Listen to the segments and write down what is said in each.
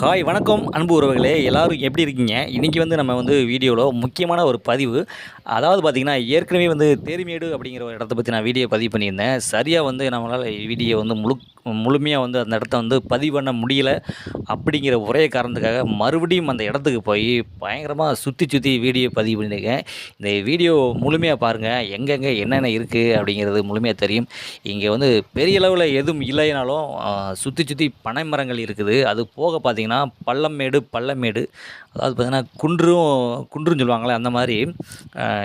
Hi வணக்கம் அன்பு உறவுகளே. எல்லோரும் எப்படி இருக்கீங்க? இன்றைக்கி வந்து நம்ம வந்து வீடியோவில் முக்கியமான ஒரு பதிவு. அதாவது பார்த்திங்கன்னா ஏற்கனவே வந்து தேரிமேடு அப்படிங்கிற ஒரு இடத்த பற்றி நான் வீடியோ பதிவு பண்ணியிருந்தேன். சரியாக வந்து நம்மளால் வீடியோ வந்து முழு முழுமையாக வந்து அந்த இடத்த வந்து பதிவு பண்ண முடியல அப்படிங்கிற ஒரே காரணத்துக்காக மறுபடியும் அந்த இடத்துக்கு போய் பயங்கரமாக சுற்றி சுற்றி வீடியோ பதிவு பண்ணியிருக்கேன். இந்த வீடியோ முழுமையாக பாருங்கள் எங்கெங்கே என்னென்ன இருக்குது அப்படிங்கிறது முழுமையாக தெரியும். இங்கே வந்து பெரிய அளவில் எதுவும் இல்லைனாலும் சுற்றி சுற்றி பனை மரங்கள் இருக்குது. அது போக பார்த்திங்கன்னா பார்த்திங்கன்னா பள்ளமேடு பள்ளமேடு அதாவது பார்த்திங்கன்னா குன்றும் குன்றுன்னு சொல்லுவாங்களே அந்த மாதிரி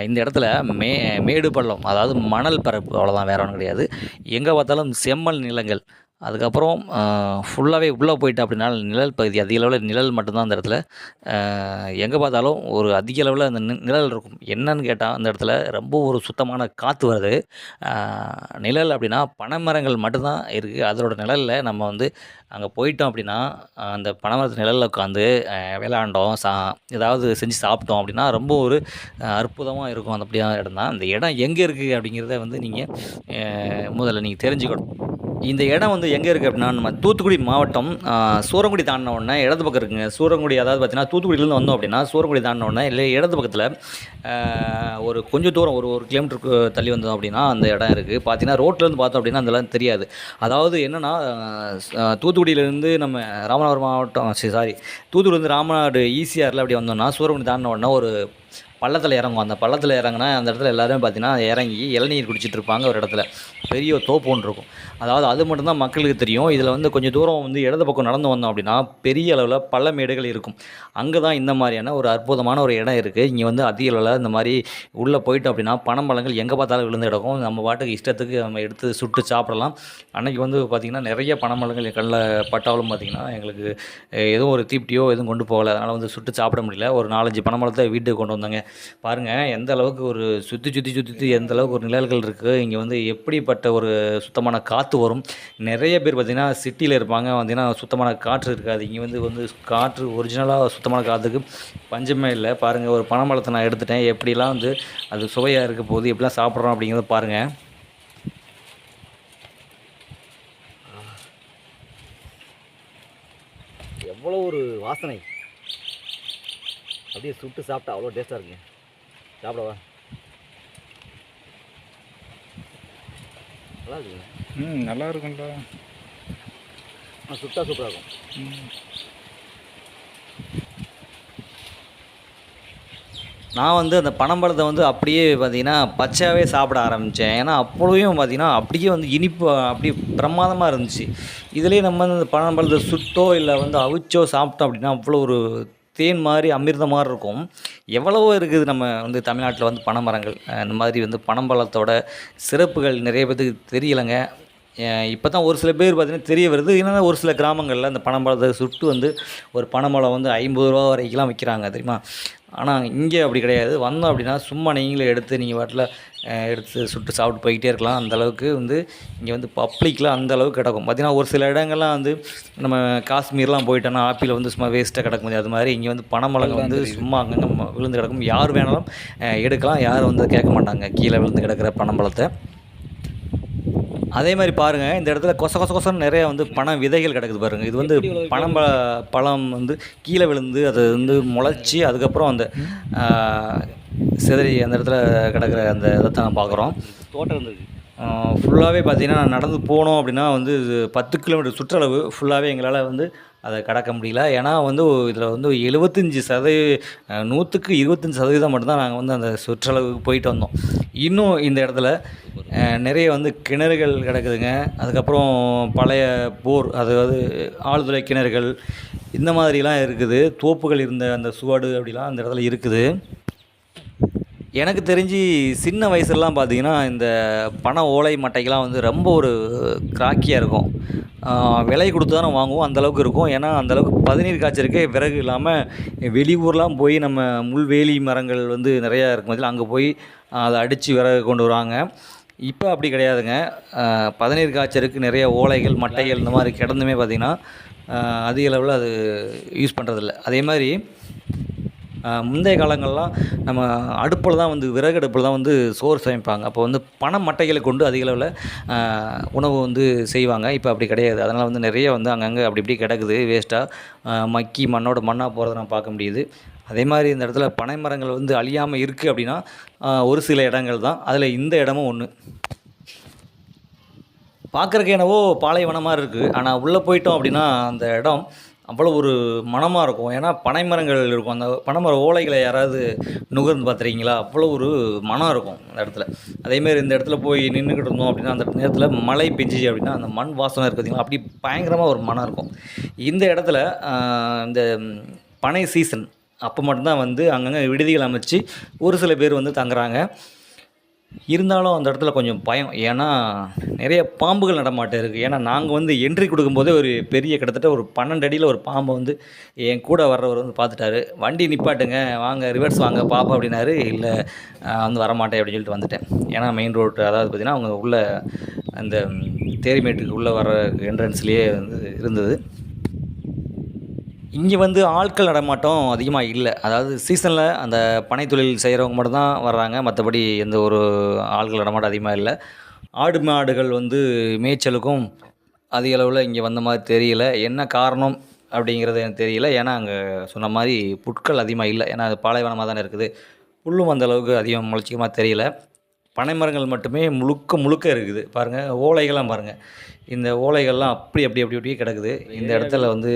இந்த இடத்துல மே மேடு பள்ளம் அதாவது மணல் பரப்பு அவ்வளோதான் வேற ஒன்றும் கிடையாது. எங்கே பார்த்தாலும் செம்மண் நிலங்கள். அதுக்கப்புறம் ஃபுல்லாகவே உள்ளே போயிட்டு அப்படின்னா நிழல் பகுதி அதிக அளவில் நிழல் மட்டும்தான் அந்த இடத்துல. எங்கே பார்த்தாலும் ஒரு அதிக அளவில் அந்த நி- நிழல் இருக்கும். என்னன்னு கேட்டால் அந்த இடத்துல ரொம்ப ஒரு சுத்தமான காற்று வருது. நிழல் அப்படின்னா பனைமரங்கள் மட்டும்தான் இருக்குது. அதோட நிழலில் நம்ம வந்து அங்கே போயிட்டோம் அப்படின்னா அந்த பனைமரத்து நிழலில் உட்காந்து விளையாண்டோம் சா ஏதாவது செஞ்சு சாப்பிட்டோம் அப்படின்னா ரொம்ப ஒரு அற்புதமாக இருக்கும். அந்த அப்படியான இடம் தான் அந்த இடம் எங்கே இருக்குது அப்படிங்கிறத வந்து நீங்கள் முதல்ல நீங்கள் தெரிஞ்சுக்கணும். இந்த இடம் வந்து எங்கே இருக்குது அப்படின்னா நம்ம தூத்துக்குடி மாவட்டம் சூரங்குடி தாண்டின உடனே இடது பக்கம் இருக்குங்க. சூரங்குடி அதாவது பார்த்தீங்கன்னா தூத்துக்குடியிலேருந்து வந்தோம் அப்படின்னா சூரங்குடி தாண்டின உடனே இல்லை இடது பக்கத்தில் ஒரு கொஞ்சம் தூரம் ஒரு ஒரு கிலோமீட்டருக்கு தள்ளி வந்தோம் அப்படின்னா அந்த இடம் இருக்குது பார்த்தீங்கன்னா ரோட்லேருந்து பார்த்தோம் அப்படின்னா அதெல்லாம் தெரியாது. அதாவது என்னென்னா தூத்துக்குடியிலேருந்து நம்ம ராமநாதபுரம் மாவட்டம் சாரி தூத்துக்குடியிலேருந்து ராமநாடு ஈசிஆரில் அப்படி வந்தோம்னா சூரங்குடி தாண்டின உடனே ஒரு பள்ளத்தில் இறங்கும் அந்த பள்ளத்தில் இறங்கினா அந்த இடத்துல எல்லாருமே பார்த்தீங்கன்னா இறங்கி இளநீர் குடிச்சிட்டு இருப்பாங்க ஒரு இடத்துல. பெரிய ஒரு தோப்பு ஒன்று இருக்கும். அதாவது அது மட்டும்தான் மக்களுக்கு தெரியும். இதில் வந்து கொஞ்சம் தூரம் வந்து இடது பக்கம் நடந்து வந்தோம் அப்படின்னா பெரிய அளவில் பள்ளமேடுகள் இருக்கும். அங்கே தான் இந்த மாதிரியான ஒரு அற்புதமான ஒரு இடம் இருக்குது இங்கே வந்து அதிக அளவில் இந்த மாதிரி உள்ளே போயிட்டோம் அப்படின்னா பனம்பழங்கள் எங்கே பார்த்தாலும் விழுந்து கிடக்கும். நம்ம பாட்டுக்கு இஷ்டத்துக்கு நம்ம எடுத்து சுட்டு சாப்பிடலாம். அன்றைக்கி வந்து பார்த்திங்கன்னா நிறைய பணம் பழங்கள் கண்ணில் பட்டாலும் பார்த்திங்கன்னா எங்களுக்கு எதுவும் ஒரு தீப்டியோ எதுவும் கொண்டு போகலை. அதனால் வந்து சுட்டு சாப்பிட முடியல. ஒரு நாலஞ்சு பனம்பழத்தை வீட்டுக்கு கொண்டு வந்து வந்தாங்க. பாருங்கள் எந்த அளவுக்கு ஒரு சுற்றி சுற்றி சுற்றி சுற்றி எந்த அளவுக்கு ஒரு நிழல்கள் இருக்குது இங்கே வந்து எப்படிப்பட்ட ஒரு சுத்தமான காற்று வரும். நிறைய பேர் பார்த்திங்கன்னா சிட்டியில் இருப்பாங்க. பார்த்திங்கன்னா சுத்தமான காற்று இருக்காது. இங்கே வந்து வந்து காற்று ஒரிஜினலாக சுத்தமான காற்றுக்கு பஞ்சமே இல்லை. பாருங்கள் ஒரு பனம்பழத்தை நான் எடுத்துட்டேன். எப்படிலாம் வந்து அது சுவையாக இருக்க போகுது எப்படிலாம் சாப்பிட்றோம் அப்படிங்கிறத பாருங்கள் எவ்வளோ ஒரு வாசனை. அப்படியே சுட்டு சாப்பிட்டா அவ்வளோ டேஸ்ட்டாக இருக்குங்க. சாப்பிடவா? நல்லா இருக்குங்க ம் நல்லா இருக்கும்டா. ஆனால் சுட்டா சூப்பராக இருக்கும். ம். நான் வந்து அந்த பனம்பழத்தை வந்து அப்படியே பார்த்தீங்கன்னா பச்சையாகவே சாப்பிட ஆரம்பித்தேன். ஏன்னா அப்பொழுதையும் பார்த்தீங்கன்னா அப்படியே வந்து இனிப்பு அப்படியே பிரமாதமாக இருந்துச்சு. இதுலேயே நம்ம வந்து அந்த பனம்பழத்தை சுட்டோ இல்லை வந்து அவிச்சோ சாப்பிட்டோம் அப்படின்னா அவ்வளோ ஒரு தேன் மாதிரி அமிர்தம் மாதிரி இருக்கும். எவ்வளவோ இருக்குது நம்ம வந்து தமிழ்நாட்டில் வந்து பனைமரங்கள். இந்த மாதிரி வந்து பனம்பழத்தோட சிறப்புகள் நிறைய பேத்துக்கு தெரியலைங்க. இப்போ தான் ஒரு சில பேர் பார்த்தீங்கன்னா தெரிய வருது. என்னென்னா ஒரு சில கிராமங்களில் அந்த பனம்பழத்தை சுட்டு வந்து ஒரு பனைமரம் வந்து ஐம்பது ரூபா வரைக்கும்லாம் விற்கிறாங்க தெரியுமா? ஆனால் இங்கே அப்படி கிடையாது. வந்தோம் அப்படின்னா சும்மா நீங்களே எடுத்து நீங்கள் வாட்டில் எடுத்து சுட்டு சாப்பிட்டு போய்கிட்டே இருக்கலாம். அந்த அளவுக்கு வந்து இங்கே வந்து பப்ளிக்கில் அந்த அளவுக்கு கிடக்கும். பார்த்தீங்கன்னா ஒரு சில இடங்கள்லாம் வந்து நம்ம காஷ்மீர்லாம் போயிட்டோன்னா ஆப்பிள் வந்து சும்மா வேஸ்ட்டாக கிடக்க முடியாது. அது மாதிரி இங்கே வந்து பனைமரம் வந்து சும்மா அங்கங்கே விழுந்து கிடக்கும். யார் வேணாலும் எடுக்கலாம். யாரும் வந்து கேட்க மாட்டாங்க. கீழே விழுந்து கிடக்கிற பனம்பழத்தை அதே மாதிரி பாருங்கள் இந்த இடத்துல கொச கொச கொசன்னு நிறைய வந்து பண விதைகள் கிடக்குது பாருங்கள் இது வந்து பனம் ப பழம் வந்து கீழே விழுந்து அது வந்து முளைச்சி அதுக்கப்புறம் அந்த சிதறி அந்த இடத்துல கிடக்கிற அந்த இதை தான் பார்க்குறோம். தோட்டம் இருந்தது. ஃபுல்லாகவே பார்த்தீங்கன்னா நடந்து போனோம் அப்படின்னா வந்து இது பத்து கிலோமீட்டர் சுற்றளவு ஃபுல்லாகவே எங்களால் வந்து அதை கடக்க முடியல. ஏன்னா வந்து இதில் வந்து எழுபத்தஞ்சி சதவீ நூற்றுக்கு இருபத்தஞ்சி சதவீதம் மட்டும்தான் நாங்கள் வந்து அந்த சுற்றளவுக்கு போயிட்டு வந்தோம். இன்னும் இந்த இடத்துல நிறைய வந்து கிணறுகள் கிடக்குதுங்க. அதுக்கப்புறம் பழைய போர் அதாவது ஆழ்துளை கிணறுகள் இந்த மாதிரிலாம் இருக்குது. தோப்புகள் இருந்த அந்த சுவடு அப்படிலாம் அந்த இடத்துல இருக்குது. எனக்கு தெரிஞ்சு சின்ன வயசுலலாம் பார்த்தீங்கன்னா இந்த பனை ஓலை மட்டைக்கெலாம் வந்து ரொம்ப ஒரு கிராக்கியாக இருக்கும். விலை கொடுத்து தானே வாங்குவோம் அந்தளவுக்கு இருக்கும். ஏன்னா அந்தளவுக்கு பதநீர் காய்ச்சறதுக்கே விறகு இல்லாமல் வெளியூர்லாம் போய் நம்ம முள்வேலி மரங்கள் வந்து நிறையா இருக்கும். அதில் அங்கே போய் அதை அடித்து விறகு கொண்டு வருவாங்க இப்போ அப்படி கிடையாதுங்க. பதநீர் காய்ச்சலுக்கு நிறைய ஓலைகள் மட்டைகள் இந்த மாதிரி கிடந்துமே பார்த்திங்கன்னா அதிக அளவில் அது யூஸ் பண்ணுறதில்ல அதே மாதிரி முந்தைய காலங்கள்லாம் நம்ம அடுப்பில் தான் வந்து விறகு அடுப்பில் தான் வந்து சோறு சமைப்பாங்க. அப்போ வந்து பனை மட்டைகளை கொண்டு அதிக அளவில் உணவு வந்து செய்வாங்க. இப்போ அப்படி கிடையாது. அதனால் வந்து நிறைய வந்து அங்கங்கே அப்படி இப்படி கிடக்குது வேஸ்ட்டாக மக்கி மண்ணோட மண்ணாக போகிறத நம்ம பார்க்க முடியுது. அதே மாதிரி இந்த இடத்துல பனை மரங்கள் வந்து அழியாமல் இருக்குது அப்படின்னா ஒரு சில இடங்கள் தான். அதில் இந்த இடமும் ஒன்று பார்க்குறக்கு என்னவோ பாலைவனமாக இருக்குது ஆனால் உள்ளே போயிட்டோம் அப்படின்னா அந்த இடம் அவ்வளோ ஒரு மனமாக இருக்கும். ஏன்னா பனைமரங்கள் இருக்கும். அந்த பனைமர ஓலைகளை யாராவது நுகர்ந்து பார்த்துருக்கீங்களா? அவ்வளோ ஒரு மனம் இருக்கும் அந்த இடத்துல. அதேமாரி இந்த இடத்துல போய் நின்றுக்கிட்டு இருந்தோம் அப்படின்னா அந்த நேரத்தில் மழை பெஞ்சிச்சு அப்படின்னா அந்த மண் வாசனை இருக்குது பார்த்தீங்களா? அப்படி பயங்கரமாக ஒரு மனம் இருக்கும். இந்த இடத்துல இந்த பனை சீசன் அப்போ மட்டும்தான் வந்து அங்கங்கே விடுதிகள் அமைச்சு ஒரு சில பேர் வந்து தங்குறாங்க. இருந்தாலும் அந்த இடத்துல கொஞ்சம் பயம். ஏன்னா நிறைய பாம்புகள் நடமாட்டம் இருக்குது ஏன்னா நாங்கள் வந்து என்ட்ரி கொடுக்கும்போதே ஒரு பெரிய கிட்டத்தட்ட ஒரு பன்னெண்டு அடியில் ஒரு பாம்பை வந்து என் கூட வர்றவர் வந்து பார்த்துட்டாரு. வண்டி நிப்பாட்டுங்க. வாங்க ரிவர்ஸ் வாங்க பாப்பா அப்படின்னாரு. இல்லை வந்து வரமாட்டேன் அப்படின்னு சொல்லிட்டு வந்துட்டேன். ஏன்னா மெயின் ரோடு அதாவது பார்த்திங்கன்னா அவங்க உள்ள அந்த தேரிமேட்டுக்கு உள்ளே வர என்ட்ரன்ஸ்லேயே வந்து இருந்தது. இங்கே வந்து ஆட்கள் நடமாட்டம் அதிகமாக இல்லை. அதாவது சீசனில் அந்த பனை தொழில் செய்கிறவங்க மட்டும்தான் வர்றாங்க. மற்றபடி எந்த ஒரு ஆட்கள் நடமாட்டம் அதிகமாக இல்லை. ஆடு மாடுகள் வந்து மேய்ச்சலுக்கும் அதிக அளவில் இங்கே வந்த மாதிரி தெரியல. என்ன காரணம் அப்படிங்கிறது எனக்கு தெரியல. ஏன்னா அங்கே சொன்ன மாதிரி புட்கள் அதிகமாக இல்லை. ஏன்னா அது பாலைவனமாக தானே இருக்குது. புல்லும் அந்த அளவுக்கு அதிகம் முளைச்சிக்கமாக தெரியல. பனை மரங்கள் மட்டுமே முழுக்க முழுக்க இருக்குது. பாருங்கள் ஓலைகள்லாம் பாருங்கள் இந்த ஓலைகள்லாம் அப்படி அப்படி அப்படி அப்படியே கிடக்குது. இந்த இடத்துல வந்து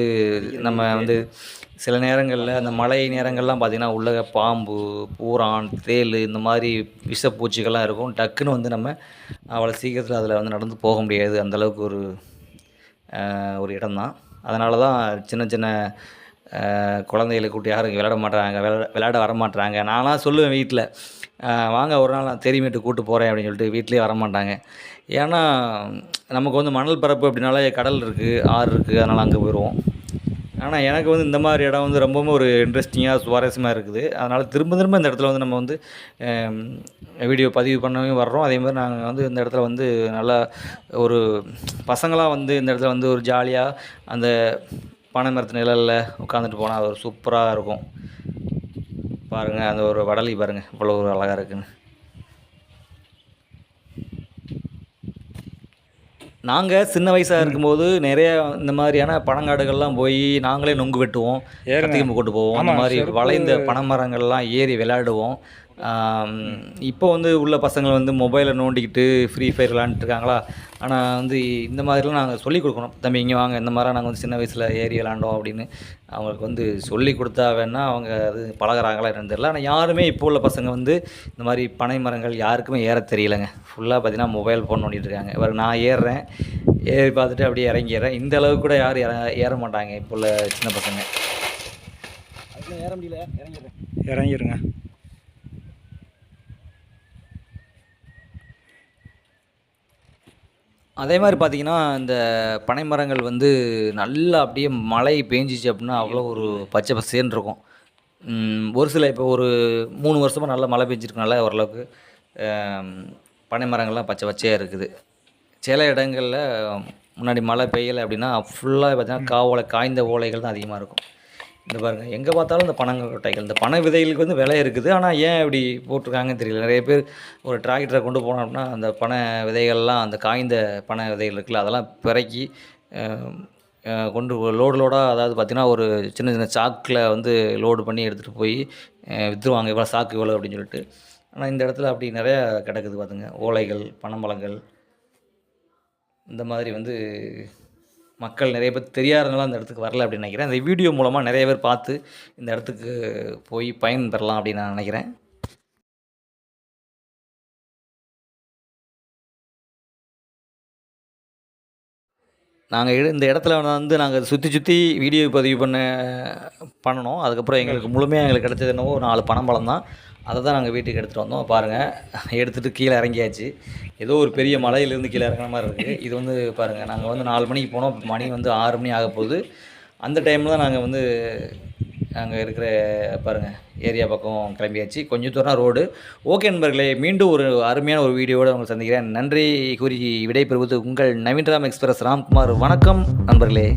நம்ம வந்து சில நேரங்களில் அந்த மழை நேரங்கள்லாம் பார்த்திங்கன்னா உள்ள பாம்பு பூரான் தேள் இந்த மாதிரி விஷப்பூச்சிகள்லாம் இருக்கும். டக்குன்னு வந்து நம்ம அவ்வளோ சீக்கிரத்தில் அதில் வந்து நடந்து போக முடியாது. அந்த அளவுக்கு ஒரு ஒரு இடம்தான். அதனால தான் சின்ன சின்ன குழந்தைகளை கூட்டி யாரும் விளையாட மாட்றாங்க விளையாட விளையாட வர மாட்றாங்க. நான்லாம் சொல்லுவேன் வீட்டில் வாங்க ஒரு நாள் நான் தெரியுமேட்டு கூட்டு போகிறேன் அப்படின்னு சொல்லிட்டு வீட்லேயே வர மாட்டாங்க. ஏன்னா நமக்கு வந்து மணல் பரப்பு அப்படின்னாலே கடல் இருக்குது ஆறு இருக்குது அதனால் அங்கே போயிடுவோம் ஆனால் எனக்கு வந்து இந்த மாதிரி இடம் வந்து ரொம்பவும் ஒரு இன்ட்ரெஸ்டிங்காக சுவாரஸ்யமாக இருக்குது. அதனால் திரும்ப திரும்ப இந்த இடத்துல வந்து நம்ம வந்து வீடியோ பதிவு பண்ணவும் வர்றோம். அதே மாதிரி நாங்கள் வந்து இந்த இடத்துல வந்து நல்லா ஒரு பசங்களாக வந்து இந்த இடத்துல வந்து ஒரு ஜாலியாக அந்த பனை மரத்து நிழலில் உட்காந்துட்டு போனால் ஒரு சூப்பராக இருக்கும். பாருங்கள் அந்த ஒரு வடலி பாருங்கள் இவ்வளோ ஒரு அழகாக இருக்குன்னு. நாங்கள் சின்ன வயசாக இருக்கும்போது நிறைய இந்த மாதிரியான பனங்காடுகள்லாம் போய் நாங்களே நொங்கு வெட்டுவோம் கத்திரிக்கம்பு கொண்டு போவோம். அந்த மாதிரி வளைந்த பனைமரங்கள்லாம் ஏறி விளையாடுவோம். இப்போ வந்து உள்ள பசங்க வந்து மொபைலை நோண்டிக்கிட்டு ஃப்ரீ ஃபயர் விளாண்டுட்டு இருக்காங்களா? ஆனால் வந்து இந்த மாதிரிலாம் நாங்கள் சொல்லிக் கொடுக்கணும். தம்பி இங்கே வாங்க இந்த மாதிரி நாங்கள் வந்து சின்ன வயசில் ஏறி விளாண்டோம் அப்படின்னு அவங்களுக்கு வந்து சொல்லி கொடுத்தா வேணால் அவங்க அது பழகுறாங்களா என்னன்னு தெரியல. ஆனால் யாருமே இப்போ உள்ள பசங்க வந்து இந்த மாதிரி பனை மரங்கள் யாருக்குமே ஏற தெரியலங்க. ஃபுல்லாக பார்த்தீங்கன்னா மொபைல் ஃபோன் நோண்டிட்டு இருக்காங்க. இவர் நான் ஏறுறேன் ஏறி பார்த்துட்டு அப்படியே இறங்கிடுறேன். இந்த அளவுக்கு கூட யாரும் ஏற ஏற மாட்டாங்க இப்போ உள்ள சின்ன பசங்க. ஏற முடியல. இறங்கிடுறேன். இறங்கிருங்க. அதே மாதிரி பார்த்தீங்கன்னா இந்த பனை மரங்கள் வந்து நல்லா அப்படியே மழை பேஞ்சிச்சு அப்படின்னா அவ்வளோ ஒரு பச்சை பசேன்னு இருக்கும். ஒரு சில இப்போ ஒரு மூணு வருஷமாக நல்லா மழை பெஞ்சிருக்கனால ஓரளவுக்கு பனை மரங்கள்லாம் பச்சை பச்சையாக இருக்குது. சில இடங்களில் முன்னாடி மழை பெய்யலை அப்படின்னா ஃபுல்லாக பார்த்தீங்கன்னா காவோலை காய்ந்த ஓலைகள் தான் அதிகமாக இருக்கும். இந்த பாருங்கள் எங்கே பார்த்தாலும் இந்த பனங்கொட்டைகள் இந்த பனை விதைகளுக்கு வந்து விலை இருக்குது. ஆனால் ஏன் இப்படி போட்டிருக்காங்கன்னு தெரியல. நிறைய பேர் ஒரு டிராக்டரை கொண்டு போனோம் அப்படின்னா அந்த பனை விதைகள்லாம் அந்த காய்ந்த பனை விதைகள் இருக்குல்ல அதெல்லாம் பிறக்கி கொண்டு லோடு லோடாக அதாவது பார்த்திங்கன்னா ஒரு சின்ன சின்ன சாக்கில் வந்து லோடு பண்ணி எடுத்துகிட்டு போய் விற்றுருவாங்க இவ்வளோ சாக்கு இவ்வளோ அப்படின்னு சொல்லிட்டு. ஆனால் இந்த இடத்துல அப்படி நிறையா கிடக்குது பார்த்துங்க ஓலைகள் பனம்பழங்கள் இந்த மாதிரி வந்து மக்கள் நிறைய பேர் தெரியாதனால அந்த இடத்துக்கு வரல அப்படின்னு நினைக்கிறேன். அந்த வீடியோ மூலமாக நிறைய பேர் பார்த்து இந்த இடத்துக்கு போய் பயன் பெறலாம் அப்படின்னு நான் நினைக்கிறேன். நாங்கள் இந்த இடத்துல வந்து நாங்கள் சுற்றி சுற்றி வீடியோ பதிவு பண்ண பண்ணணும். அதுக்கப்புறம் எங்களுக்கு முழுமையாக எங்களுக்கு கிடைச்சது என்னவோ ஒரு நாலு பனம்பழம் தான் அதை தான் நாங்கள் வீட்டுக்கு எடுத்துகிட்டு வந்தோம். பாருங்கள் எடுத்துகிட்டு கீழே இறங்கியாச்சு. ஏதோ ஒரு பெரிய மலையிலேருந்து கீழே இறங்குற மாதிரி இருக்குது இது வந்து பாருங்கள் நாங்கள் வந்து நாலு மணிக்கு போனோம். மணி வந்து ஆறு மணி ஆக போகுது. அந்த டைமில் தான் நாங்கள் வந்து அங்கே இருக்கிற பாருங்கள் ஏரியா பக்கம் கிளம்பியாச்சு. கொஞ்சம் தூரம் ரோடு ஓகே நண்பர்களே மீண்டும் ஒரு அருமையான ஒரு வீடியோவோடு உங்களை சந்திக்கிறேன். நன்றி கூறி விடைபெறுவது உங்கள் நவீன்ராம் எக்ஸ்பிரஸ். ராம்குமார் வணக்கம் நண்பர்களே.